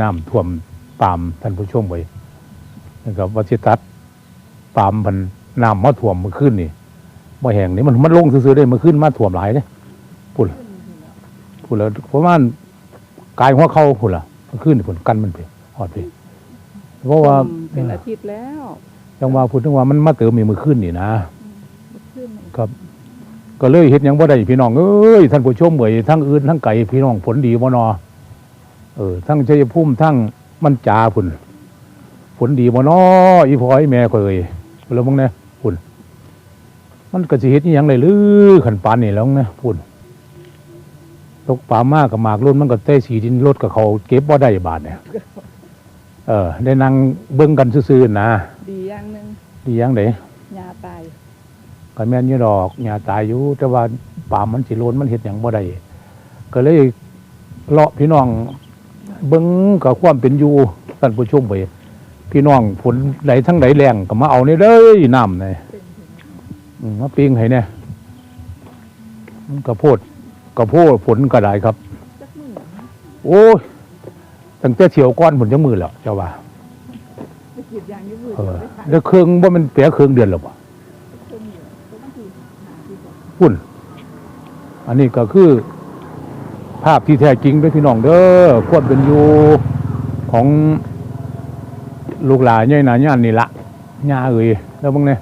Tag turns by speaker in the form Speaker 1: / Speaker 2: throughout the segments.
Speaker 1: น้ำท่วมปาล์มท่านผู้ชมไว้นะครับวัชิตัดปาล์มพันน้ำมาท่วมเมื่อคืนนี่บ่แห้งนี่มันมันลงซื่อๆได้เมื่อคืนมาท่วมหลายเนี่ยพูดละพูดแล้วประมาณกายหัวเข่าพูดละเมื่อคืนนี่ผลกันมันไปหอดไปเพราะว่า
Speaker 2: เป็นอาทิตย์แล้ว
Speaker 1: จังว่าพูดถึงว่ามันมาเติมมีมือขึ้นนี่นะ
Speaker 2: ขึ้น
Speaker 1: ครับ ก็เลยเฮ็ดหยังบ่ได้พี่น้องเอ้ยท่านผู้ชมเอ้ยทั้งอื่นทั้งไก่พี่น้องผลดีบ่นอ เออทั้งชัยภูมิทั้งมันจาพุ่นผลดีบ่นออีพ่ออีแม่ก็เอ้ยแล้วมึงเนี่ยพุ่นมันก็สิเฮ็ดอีหยังได้หรือขันปานนี่แล้วนะพุ่นตกป่ามากกับหมากรุ่นมันก็เต้สีดินรถกับเขาเก็บบ่ได้บาทเนี่ยเออ ได้นั่งเบิ่งกันซื่อๆนะ
Speaker 2: ดีอย่างหนึ่ง
Speaker 1: ดีหยังได
Speaker 2: ยาตาย
Speaker 1: ก็แม่นอยู่ดอกหญ้าตายอยู่แต่ว่าป่ามมันสิโลนมันเฮ็ดหยังบ่ได้ก็เลยเลาะพี่น้อง เบิ่งกับความเป็นอยู่ท่านผู้ชมไปพี่น้องฝนไหลทั้งไหลแรงก็มาเอานี่เด้อน้ำนี่อืมมาปิ้งให้เนี่ยมันกระโพดกระโพดฝนก็ได้ครับ
Speaker 2: จักมือ
Speaker 1: โอ้ยตั้งแต่เฉียวก้อนฝนจะมือแล้วเจ้าว่า
Speaker 2: ไปกรีดยางอยืดมือ
Speaker 1: เออ
Speaker 2: ไปขาย
Speaker 1: แล้วเครื่องว่ามันเปียเครื่องเดือนหรอปะ
Speaker 2: ต้นอยู่ต้นมันคือหาที่บอก
Speaker 1: พุ่น อันนี้ก็คือ ภาพที่แท้จริงเด้วยพี่น้องเด้อควบเป็นอยู่ของลูกหลานใหญ่หนาย่านนี่ละย่าเอ่ยแล้วบิ่งเนี่ย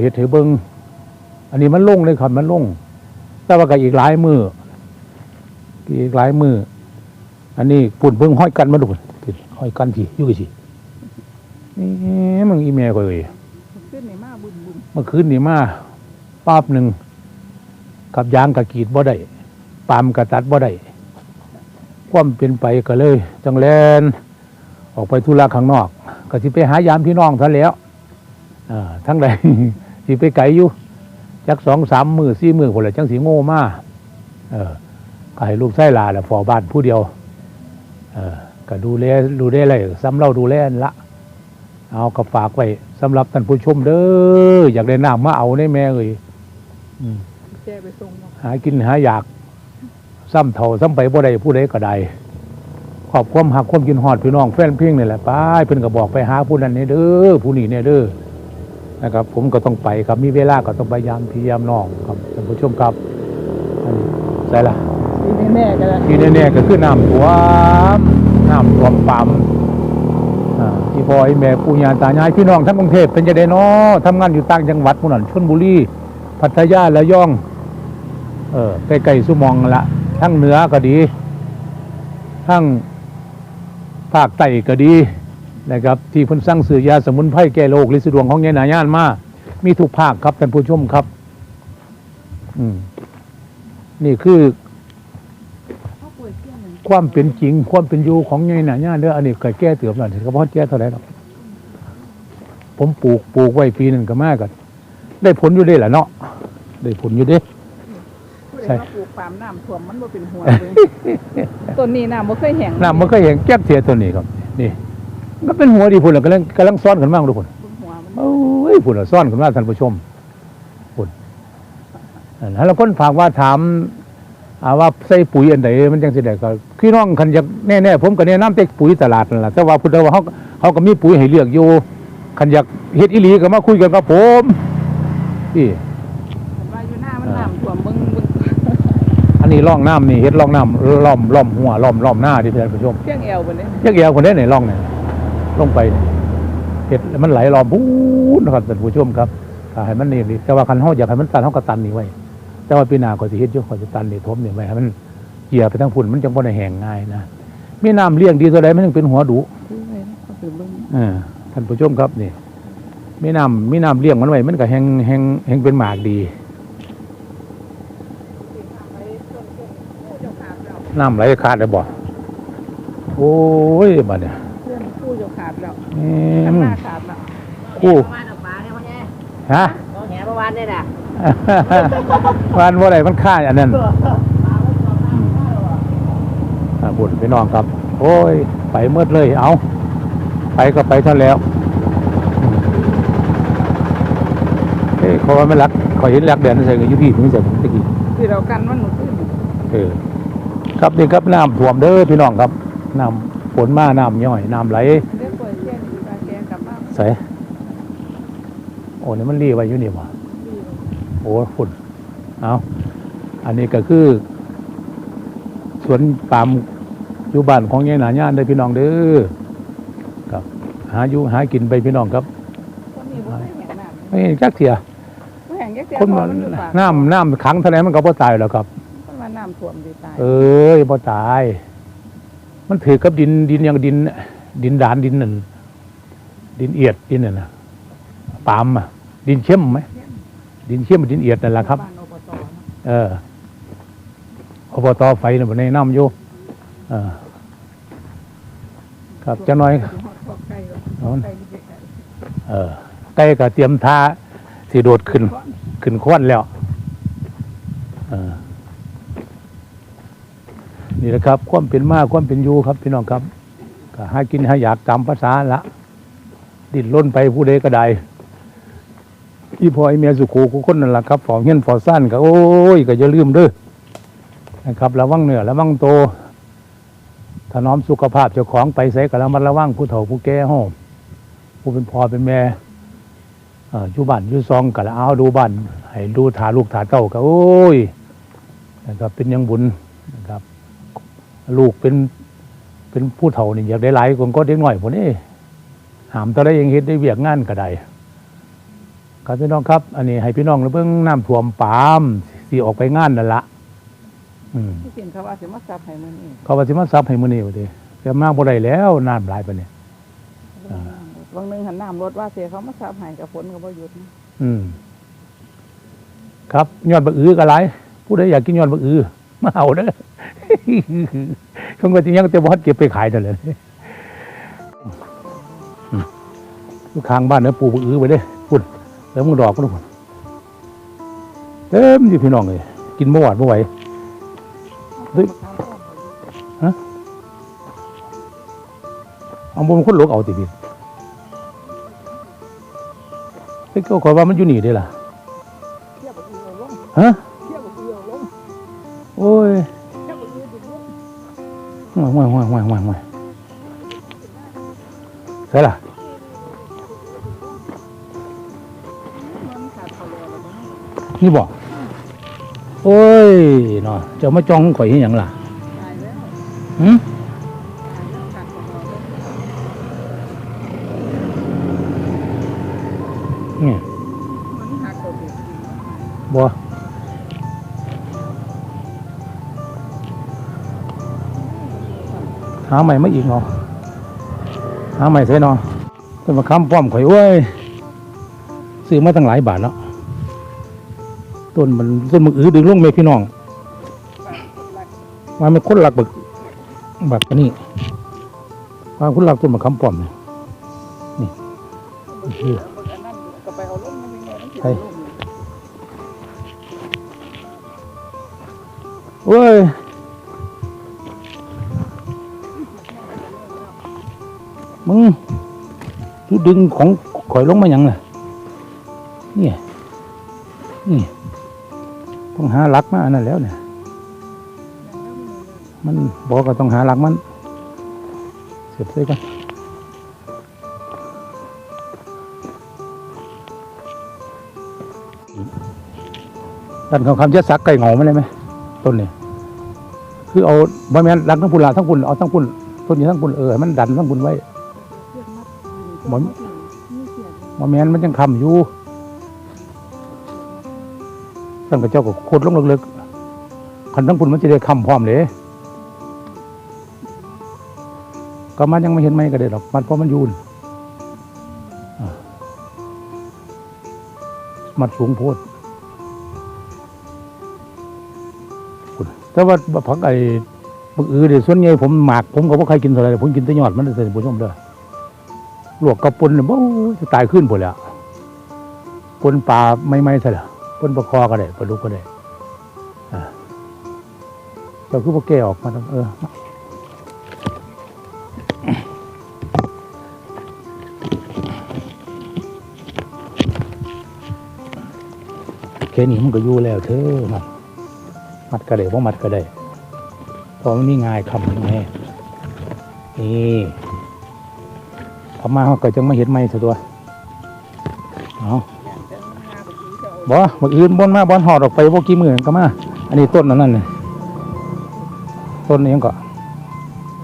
Speaker 1: เฮ็ดให้เบิงอันนี้มันลงเลยครับมันลง แต่ว่าก็อีกหลายมืออีกหลายมืออันนี้ปุ่นเพิ่งห้อยกันมาดูพุ่นห้อยกันพี่ยู่กี่สินี่มึงอีเมลก็เอ่ย
Speaker 2: ขึ้นในมาบุญบุญ
Speaker 1: เมื่อคืนนี่มาป้าบหนึ่งกับยางกับกีดบ่ได้าล์มกับตัดบ่ได้ความเป็นไปก็เลย จังแลนออกไปธุระข้างนอก ก็สิไปหายามพี่น้องท่านแหล้วอ่าทั้งใดสิไปไกลอยู่จักสองสามมือสี่มือคนละจังสีโง่มาเออก็ให้ลูกไส้ลาแหละฟอบ้านผู้เดียว เออก็ดูแลดูแลอะไรซ้ำเราดูแลนั่นละเอากระฝากไว้สำหรับท่านผู้ชมเด้ออยากได้น้ำมาเอาในแม่เอ้ยอืม
Speaker 2: แจ้ไปส่งมา
Speaker 1: หากินหาอยาก ซ้ำเท่าซ้ำไปบ่ได้ผู้ใดก็ได้ขอบความหักความกินหอดพี่น้องแฟนเพียงนี่แหละไปเพิ่นก็บอกไปหาผู้นั้นเนี่ยเด้อผู้นี้เนี่ยเด้อนะครับ ผมก็ต้องไปครับมีเวลาก็ต้องพยายามพยายามน้องครับท่านผู้ชมครับอันนี้ใช่ละ
Speaker 2: ดีแน่ๆกันละ
Speaker 1: ที่แน่ๆก็คือน้ำท่วมน้ำท่วมปั๊มอ่าที่พ่อไอ้แม่ปู่ย่าตายายพี่น้องทั้งกรุงเทพเป็นจะได้นาะทำงานอยู่ต่างจังหวัดพุ่นนั่นชลบุรีพัทยาและย่อง เออใกล้ๆสุมองนั่นละ ทั้งเหนือก็ดี ทั้งภาคใต้ก็ดีนะครับ ที่เพิ่นสร้างสื่อยาสมุนไพรแก้โรคลิสดวงของยายหนาย่านมา มีทุกภาคครับท่านผู้ชมครับ อืมนี่คือ
Speaker 2: เขาป่วยเที่ยงหนึ่ง
Speaker 1: ความเป็นจริง ความเป็นอยู่ของยายหนาย่านเด้ออันนี้ก็แก้เตือบหน่อยเฉพาะแก้เท่าไหร่หรอกผมปลูกปลูกไว้ปีหนึ่งก็มากกันได้ผลอยู่ได้แหละเนาะได้ผลอยู่เด้
Speaker 2: ผู้
Speaker 1: ใช่
Speaker 2: ใดมาปลูกปาล์มน้ำท่วมมันบ่เป็นหัวเลยต้นนี้น้ำบ่เคยแห้ง
Speaker 1: น้ำมันก็เห็นแก้เสียตัวนี้ครับ นี่ มันก็เป็นหัวดีพุ่นแล้วกำลังกำลังซ้อนกันมากทุกคน
Speaker 2: บนหัวมัน
Speaker 1: โอ้ยพุ่นน่ะซ้อนกันมากท่านผู้ชมพุ่นอันนั้นแล้วคนฝากว่าถามอาว่าใส่ปุ๋ยอันไหนมันจังสิได้ก็พี่น้องคันอยากแน่ๆผมก็แนะนำแต่ปุ๋ยตลาดนั่นแหละแต่ว่าพุทธว่าเขาเขาก็มีปุ๋ยให้เลือกอยู่คันอยากเฮ็ดอีหลีก็มาคุยกันกับผมนี่
Speaker 2: เห็นว่าอยู่หน้ามันน้ำท่วมเบิ่งเบิ่ง
Speaker 1: อั นนี้ร่องน้ำนี่เฮ็ดร่องน้ำล้อมล้อมหัวล้อมล้อมหน้าที่ท่านผู้ชม
Speaker 2: เที่ยงแอวบ่เนี่ย
Speaker 1: ยักแยวคนได้ไหนล่องเนี่ยลงไปเนี่ยเห็ดแล้วมันไหลล้อมพูดนะครับท่านผู้ชมครับถ้าให้มันนี่ดีแต่ว่าคันห้องอยากให้มันตันห้องกระตันนี่ไว้ แต่ว่าปีหน้าก็สิเฮ็ดอยู่ก็จะตันนี่ทบนี่ไว้ให้มันเกี่ยไปทั้งฝุ่นมันจังบ่ได้แห้งง่ายนะมีน้ำเลี้ยงดีตัวใดมันยังเป็นหัวดุ
Speaker 2: ซื้อไว้นะเอาไปเบิ่ง
Speaker 1: เออท่านผู้ชมครับนี่มีน้ำมีน้ำเลี้ยงมันไว้มันก็แห้งแห้งแห้งเป็นหมากดี น้ำไหลขาดเลยบ่ โอ้ยบัดเนี่ย
Speaker 2: เพื่อนคู่จะขาดแล้ว
Speaker 1: อื
Speaker 2: ข้าง
Speaker 1: ม
Speaker 2: หน้าขาดแล้ว
Speaker 1: คู่
Speaker 3: ประมาณออกมาเนี่ยวันนี้
Speaker 1: ฮะ
Speaker 3: น้องแหประมาณนี่นะ
Speaker 1: วันว่าไรมันค่ายอันนั้นอ่าบุญพี่น้องครับ โอ้ย ไปเมื่อเลย เอา ไปก็ไปเท่าแล้วเอ้ยเขาว่าไม่รักเขาเห็นรักเดือนใส่กับยุพี่ถึงจะผมตะกี้
Speaker 2: ที่เรากันมันหนูขึ้น
Speaker 1: เออ ครับนี่ครับน้ำท่วมเด้อพี่น้องครับน้ำฝนมาน้ำย่อยน้ำไหล
Speaker 2: เรียกป่วยเช่นกาแกกลับบ้าน
Speaker 1: ใส่โอ้นี่มันรีไว้อยู่นี่บ่
Speaker 2: ดีเลย
Speaker 1: โอ้ฝุ่นเอาอันนี้ก็คือ สวนปาล์มอยู่บ้านของยายหนาญาติได้อพี่น้องเด้อครับ หาอยู่หากินไปพี่น้องครับ
Speaker 2: คนนี้บ่ได้แห้งน้ำ
Speaker 1: ไม่เห็นจักเสีย
Speaker 2: บ่แห้งจักเสีย
Speaker 1: คน
Speaker 2: เพ
Speaker 1: มั
Speaker 2: ราะ
Speaker 1: น
Speaker 2: มันอยู่ปาก
Speaker 1: น้ำน้ำขังเท่าไหร่มันก็บ่ตายหรอกครับ
Speaker 2: คนว่าน้ำท่วมดีตาย
Speaker 1: เอ้ยบ่ตาย มันถือกับดินดินอย่างดิน ดินดานดินนั่นดินเอียดดินนั่นนะปาล์มอะดินเข้มไหมดินเข้มดินเอียดนั่นแหละครับ
Speaker 2: บ้านอบตเนาะ
Speaker 1: เอออบตไฟน่ะบ่ในน้ำอยู่เออครับจะน้อย
Speaker 2: ฮอดพวกไก่ก็
Speaker 1: เอา
Speaker 2: ไก่นี่ไก่
Speaker 1: เออใกล้ก็เตรียมท่าสิโดดขึ้น ขึ้นควนแล้ว เออ นี่แหละครับ ความเป็นมาความเป็นอยู่ครับ พี่น้องครับก็หากินหาอยากตามภาษาละ ดิ้นล้นไปผู้ใดก็ได้อีพอไอเมียสุขูกูคนนั่นแหละครับฝ่อเงี้ยนฝอสั้นก็โอ้ยก็อย่าลืมเด้อนะครับระวังเหนือระวังโตถนอมสุขภาพเจ้าของไปใส่กับระมัดระวังผู้เฒ่าผู้แก่ห้องผู้เป็นพ่อเป็นแม่อ่ออยู่บ้านอยู่ซองกับเอาดูบ้านให้ดูถาลูกถาเต้าก็โอ้ยนะครับเป็นยังบุญนะครับ ลูกเป็นเป็นผู้เฒ่านี่อยากได้หลายคนก็เด็กหน่อยผมนี่หามตอนได้ยังเฮ็ดได้เวียกงานก็ได้ครับพี่น้องครับ อันนี้ให้พี่น้องเบิ่งน้ำท่วมปาล์มสิออกไปงานนั่นละอืม
Speaker 2: ที่สินเขาว่าสิมาซับให้มื้อนี้
Speaker 1: เขาว่าสิมาซับให้มื้อนี้ว่าติแต่มาบ่ได้แล้วน้ำหลายปานนี้อ่า
Speaker 2: บางหนึงหันน้ำรถว่าเสียเขามาซับให้กับฝนก็บ่หยุดนะ
Speaker 1: อืม ครับยอดบักอือก็หลายผู้ใดอยากกินยอดบักอือมาเอาเด้อ เขาก็ยังแต่วัดเก็บไปขายนั่นเลยลูกค้างบ้านเนี่ยปูอื้อไปเลยปุ่นแล้วมึงดอกก็ทุกคนเต็มอยู่พี่น้องเลยกินเมื่อวานเมื่อไหร่ฮะเอาบนคนหลกเอาติพี่เฮ้ก็ขอว่ามันอยู่หนีได้ล่ะฮะโอ้ย ห่วยห่วยห่วยห่วยห่วยห่วยใช่ล่ะ
Speaker 2: มันขาดเขาแล้วแล้วมัน
Speaker 1: นี่บอกโอ้ยเนาะจะมาจ้องข่อยเฮ็ดหยังล่ะหืม ใหม่ไมาอีกเนาะหาใหม่ใส่เนาะต้นมะขามป้อมข่อยเว้ยซื้อมาตั้งหลายบาทแล้วต้นมันต้นมึกอื้อดึงลงไหมพี่น้องว่ามันคนหลักบักบักอันนี้ว่าคนหลักต้นมะขามป้อมนี่นี่นี่
Speaker 2: อันนั้นก็ไปเอาลงมันยังไงมันสิ
Speaker 1: ใช่
Speaker 2: ลง
Speaker 1: เว้ย มึงทุดึงของข่อยลงมาหยังล่ะนี่นี่ต้องหาหลักมาอันนั้นแล้วเนี่ยมันบอกก็ต้องหาหลักมันเสียบใส่กันดันคำคำจะสักไก่หงามาเลยไหมต้นนี้คือเอาบะแมนดันทั้งพุ่นละทั้งพุ่นเอาทั้งพุ่นต้นนี้ทั้งพุ่นเออมันดันทั้งพุ่นไว้ หมอนบะแมนมันยังคำอยู่ตั้งแต่เจ้าก็โคตรลงลึกๆคันทั้งพุ่นมันจะได้คำพร้อมเลยก็มันยังไม่เห็นไหมก็ได้หรอกมันเพราะมันอยูนอ่ามันสูงโพดคุณแต่ว่าผักไอ้บักอือเดี๋ยวส่วนใหญ่ผมหมากผมก็บ่ใครกินเท่าไหร่ผมกินแต่ยอดมันเลยผู้ชมเด้อ ลวกกระปุนเนี่ยบ่จะตายขึ้นหมดแล้วปนปลาไม่ไม่ใช่เหรอปนปลาคอก็ได้ปลาดุกก็ได้เจ้าคือพวกแกออกมาต้งเออแค่นี้มันก็อยู่แล้วเธอมัดมัดก็ได้ว่ามัดก็ได้เพราะมันนี่ง่ายคำแม่นี่ ทำมาเขาก็จังมาเห็นไม่ซะตัวเอา
Speaker 2: อย่างจะมาไปซื้อเจ้า
Speaker 1: บ่บักอื่นบนมาบอนหอดออกไปบ่กี่มือก็มา อันนี้ต้นอันนั้นเลยต้นนี้ก็
Speaker 2: กระ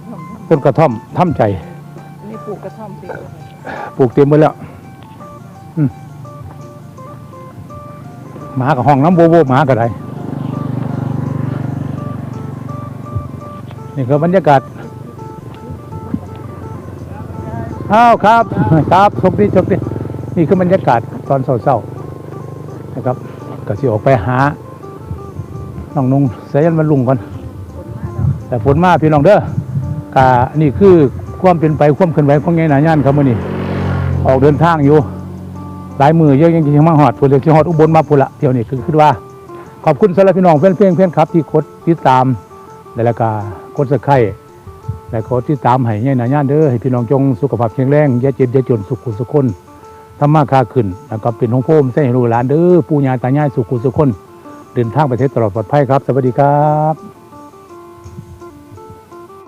Speaker 2: ท่อมท
Speaker 1: ต้นกระท่อมทำใจำ
Speaker 2: อันนี้ปลูกกระท่อมสิ
Speaker 1: ปลูกเต็มไปแล้วอืมหมากับห้องน้ำโบโบหมาก็ได้นี่คือบรรยากาศ อ้าวครับครับชมดีชมดีนี่คือบรรยากาศตอนเศร้าๆนะครับก็สิออกไปหาน้องนุ่งเสยันวันลุงก่อนแต่ฝนมาพี่น้องเด้อกานี่คือความเป็นไปความเคลื่อนไหวของไงหนาย่านครับมื่อนี้ออกเดินทางอยู่ หลายมือเยอะยังจริงๆมาหอดพุ่นเลยที่หอดอุบลมาพุละเที่ยวนี้คือคือว่า ขอบคุณสำหรับพี่น้องเพื่อนเพื่อนเพื่อนครับ ที่กดติดตามและก็กดสไครต์ และขอที่ตามให้ไงหนาย่านเด้อให้พี่น้องจงสุขภาพแข็งแรงอย่าเจ็บอย่าจนสุขุสุขคนทำมาค้าขึ้นแล้วก็เป็นของโพมใส่ให้ลูกหลานเด้อปู่ย่าตายายสุขุสุขคนเดินทางประเทศตลอดปลอดภัยครับ สวัสดีครับ